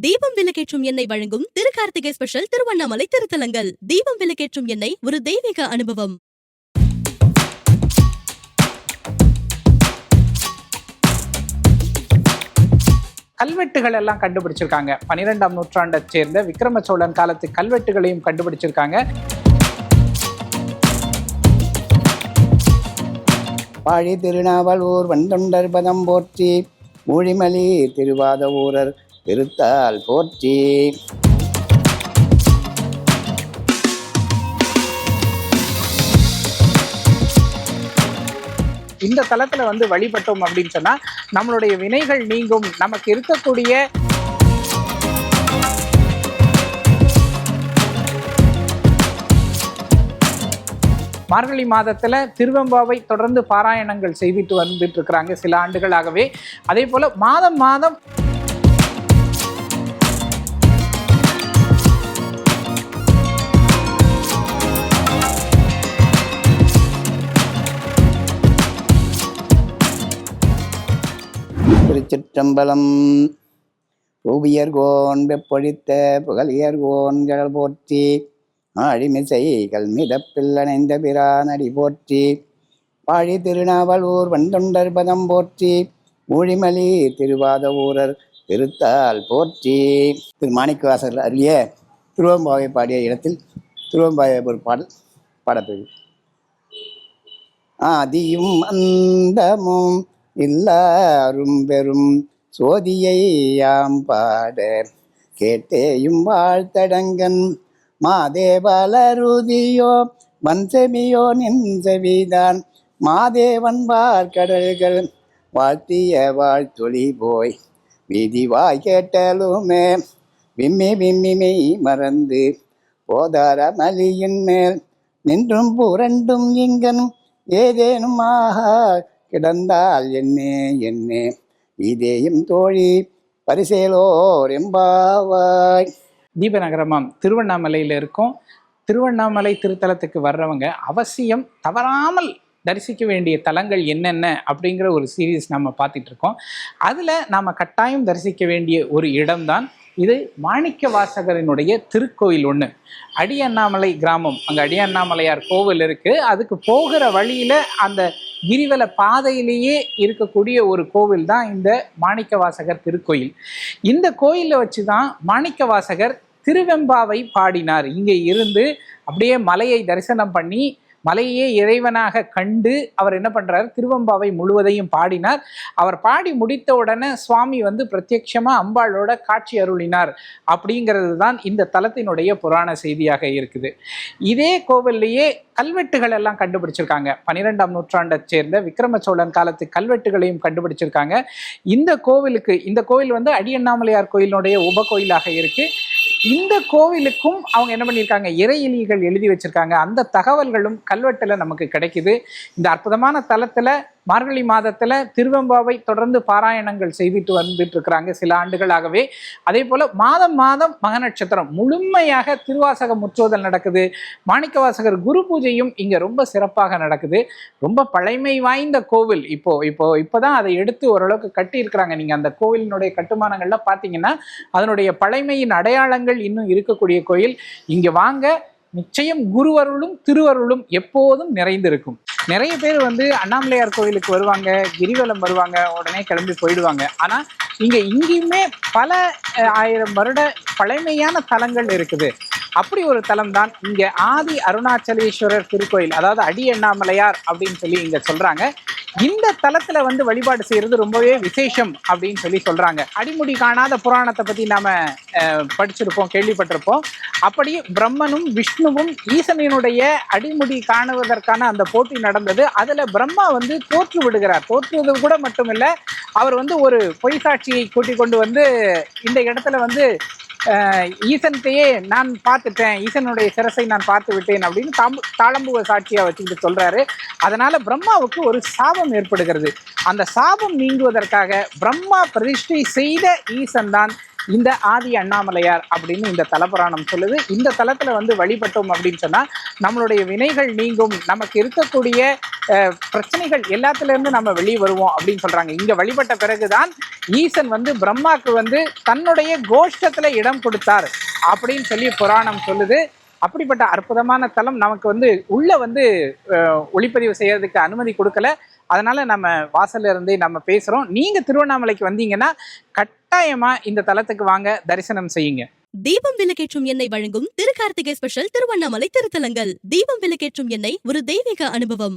தீபம் விளக்கேற்றும் எண்ணெய் வழங்கும் திருக்கார்த்திகை ஸ்பெஷல் திருவண்ணாமலை திருத்தலங்கள். தீபம் விளக்கேற்றும் எண்ணெய் ஒரு தெய்வீக அனுபவம். கல்வெட்டுகள் எல்லாம் கண்டுபிடிச்சிருக்காங்க. பன்னிரெண்டாம் நூற்றாண்டை சேர்ந்த விக்ரம சோழன் காலத்து கல்வெட்டுகளையும் கண்டுபிடிச்சிருக்காங்க. பாழி திருநாவலூர் வந்தொண்டர் பதம் போற்றி மூழிமலி திருவாத ஊரர் பெருத்தால் போற்றி. இந்த தலத்துல வந்து வழிபட்டோம் அப்படின்னு சொன்னா நம்மளுடைய வினைகள் நீங்கும். நமக்கு இருக்கக்கூடிய மார்கழி மாதத்துல திருவெம்பாவை தொடர்ந்து பாராயணங்கள் செய்துட்டு வந்துட்டு இருக்கிறாங்க சில ஆண்டுகளாகவே. அதே போல மாதம் மாதம் திருச்சிற்றம்பலம் பூவியர்கோன் வெப்பொழித்த புகழியர்கோன்கள் போற்றி ஆழிமிசைகள் மிதப்பில் அணைந்த பிரானடி போற்றி பாழி திருநாவலூர் வந்தொண்டர் பதம் போற்றி மூழிமலி திருவாத ஊரர் திருத்தால் போற்றி. திரு மாணிக்கவாசர் அருளிய திருவம்பாவை பாடிய இடத்தில் திருவம்பாவை ஒரு பாடல் பாடப்பெறும் ஆதியும் அந்தமும் இல்லாரும் பெரும் சோதியை யாம் பாட கேட்டேயும் வாழ்த்தடங்கன் மாதேவலருதியோ வன்செமியோ நின்செவிதான் மாதேவன் பார்க்கடல்கள் வாழ்த்திய வாழ்த்தொழி போய் விதிவாய் கேட்டலுமே. விம்மி விம்மிமை மறந்து போதார மலியின் மேல் நின்றும் புரண்டும் இங்கனும் ஏதேனும் ஆஹா கிடந்தால் என்னே என்னே. இதேயும் தோழி பரிசேலோர் எம்பாவாய் தீபநகரமாம். திருவண்ணாமலையில் இருக்கும். திருவண்ணாமலை திருத்தலத்துக்கு வர்றவங்க அவசியம் தவறாமல் தரிசிக்க வேண்டிய தலங்கள் என்னென்ன அப்படிங்கிற ஒரு சீரீஸ் நம்ம பார்த்துட்டு இருக்கோம். அதில் நாம் கட்டாயம் தரிசிக்க வேண்டிய ஒரு இடம்தான் இது மாணிக்க வாசகரினுடைய திருக்கோயில் ஒன்று அடியண்ணாமலை கிராமம். அங்கே அடியண்ணாமலையார் கோவில் இருக்குது அதுக்கு போகிற வழியில் அந்த கிரிவல பாதையிலேயே இருக்கக்கூடிய ஒரு கோவில் தான் இந்த மாணிக்க வாசகர் திருக்கோயில். இந்த கோயிலை வச்சு தான் மாணிக்க வாசகர் திருவெம்பாவை பாடினார். இங்கே இருந்து அப்படியே மலையை தரிசனம் பண்ணி மலையே இறைவனாக கண்டு அவர் என்ன பண்ணுறாரு திருவம்பாவை முழுவதையும் பாடினார். அவர் பாடி முடித்த உடனே சுவாமி வந்து பிரத்யட்சமாக அம்பாளோட காட்சி அருளினார். அப்படிங்கிறது தான் இந்த தலத்தினுடைய புராண செய்தியாக இருக்குது. இதே கோவில்லையே கல்வெட்டுகள் எல்லாம் கண்டுபிடிச்சிருக்காங்க. பன்னிரெண்டாம் நூற்றாண்டை சேர்ந்த விக்ரம சோழன் காலத்து கல்வெட்டுகளையும் கண்டுபிடிச்சிருக்காங்க. இந்த கோவிலுக்கு இந்த கோவில் வந்து அடியண்ணாமலையார் கோயிலுடைய உப கோயிலாக இருக்குது இந்த கோவிலுக்கும் அவங்க என்ன பண்ணியிருக்காங்க? இறையிலிகள் எழுதி வச்சிருக்காங்க. அந்த தகவல்களும் கல்வெட்டில் நமக்கு கிடைக்குது. இந்த அற்புதமான தளத்தில் மார்கழி மாதத்தில் திருவெம்பாவை தொடர்ந்து பாராயணங்கள் செய்துட்டு வந்துட்டு இருக்கிறாங்க சில ஆண்டுகளாகவே. அதே போல் மாதம் மாதம் மக நட்சத்திரம் முழுமையாக திருவாசக முற்றோதல் நடக்குது. மாணிக்கவாசகர் குரு பூஜையும் இங்கே ரொம்ப சிறப்பாக நடக்குது. ரொம்ப பழமை வாய்ந்த கோவில். இப்போ இப்போ இப்போதான் அதை எடுத்து ஓரளவுக்கு கட்டி இருக்கிறாங்க நீங்கள் அந்த கோவிலினுடைய கட்டுமானங்கள்லாம் பார்த்தீங்கன்னா அதனுடைய பழமையின் அடையாளங்கள் இன்னும் இருக்கக்கூடிய கோயில். இங்கே வாங்க நிச்சயம் குருவருளும் திருவருளும் எப்போதும் நிறைந்திருக்கும். நிறைய பேர் வந்து அண்ணாமலையார் கோயிலுக்கு வருவாங்க கிரிவலம் வருவாங்க உடனே கிளம்பி போயிடுவாங்க. ஆனா இங்க இங்கேயுமே பல ஆயிரம் வருட பழமையான தலங்கள் இருக்குது. அப்படி ஒரு தலம் தான் இங்க ஆதி அருணாச்சலேஸ்வரர் திருக்கோயில் அதாவது அடி அண்ணாமலையார் அப்படின்னு சொல்லி இங்க சொல்றாங்க. இந்த தலத்துல வந்து வழிபாடு செய்யறது ரொம்பவே விசேஷம் அப்படின்னு சொல்லி சொல்றாங்க. அடிமுடி காணாத புராணத்தை பத்தி நாம படிச்சிருப்போம் கேள்விப்பட்டிருப்போம். அப்படி பிரம்மனும் விஷ்ணுவும் ஈசனினுடைய அடிமுடி காணுவதற்கான அந்த போட்டி நடந்தது. அதுல பிரம்மா வந்து தோற்று விடுகிறார். தோற்றுவது கூட மட்டுமில்ல அவர் வந்து ஒரு பொய் சாட்சியை கூட்டிக் கொண்டு வந்து இந்த இடத்துல வந்து ஈசன்த்தையே நான் பார்த்துட்டேன். ஈசனுடைய சிரசை நான் பார்த்து விட்டேன் அப்படின்னு தாம்பு தாளம்புவ சாட்சியாக வச்சுக்கிட்டு சொல்கிறாரு அதனால் பிரம்மாவுக்கு ஒரு சாபம் ஏற்படுகிறது. அந்த சாபம் நீங்குவதற்காக பிரம்மா பிரதிஷ்டை செய்த ஈசன் தான் இந்த ஆதி அண்ணாமலையார் அப்படின்னு இந்த தலபுராணம் சொல்லுது. இந்த தலத்தில் வந்து வழிபட்டோம் அப்படின்னு சொன்னால் நம்மளுடைய வினைகள் நீங்கும். நமக்கு இருக்கக்கூடிய பிரச்சனைகள் எல்லாத்துல இருந்து நம்ம வெளியே வருவோம் அப்படின்னு சொல்றாங்க. இங்க வழிபட்ட பிறகுதான் ஈசன் வந்து பிரம்மாக்கு வந்து தன்னுடைய கோஷ்டத்துல இடம் கொடுத்தார் அப்படின்னு சொல்லி புராணம் சொல்லுது. அப்படிப்பட்ட அற்புதமான தலம் நமக்கு வந்து உள்ள வந்து ஒளிப்பதிவு செய்யறதுக்கு அனுமதி கொடுக்கல. அதனால நம்ம வாசல்ல இருந்தே நம்ம பேசுறோம். நீங்க திருவண்ணாமலைக்கு வந்தீங்கன்னா கட்டாயமா இந்த தலத்துக்கு வாங்க தரிசனம் செய்யுங்க. தீபம் விளக்கேற்றும் எண்ணெய் வழங்கும் திருக்கார்த்திகை ஸ்பெஷல் திருவண்ணாமலை திருத்தலங்கள். தீபம் விளக்கேற்றும் எண்ணெய் ஒரு தெய்வீக அனுபவம்.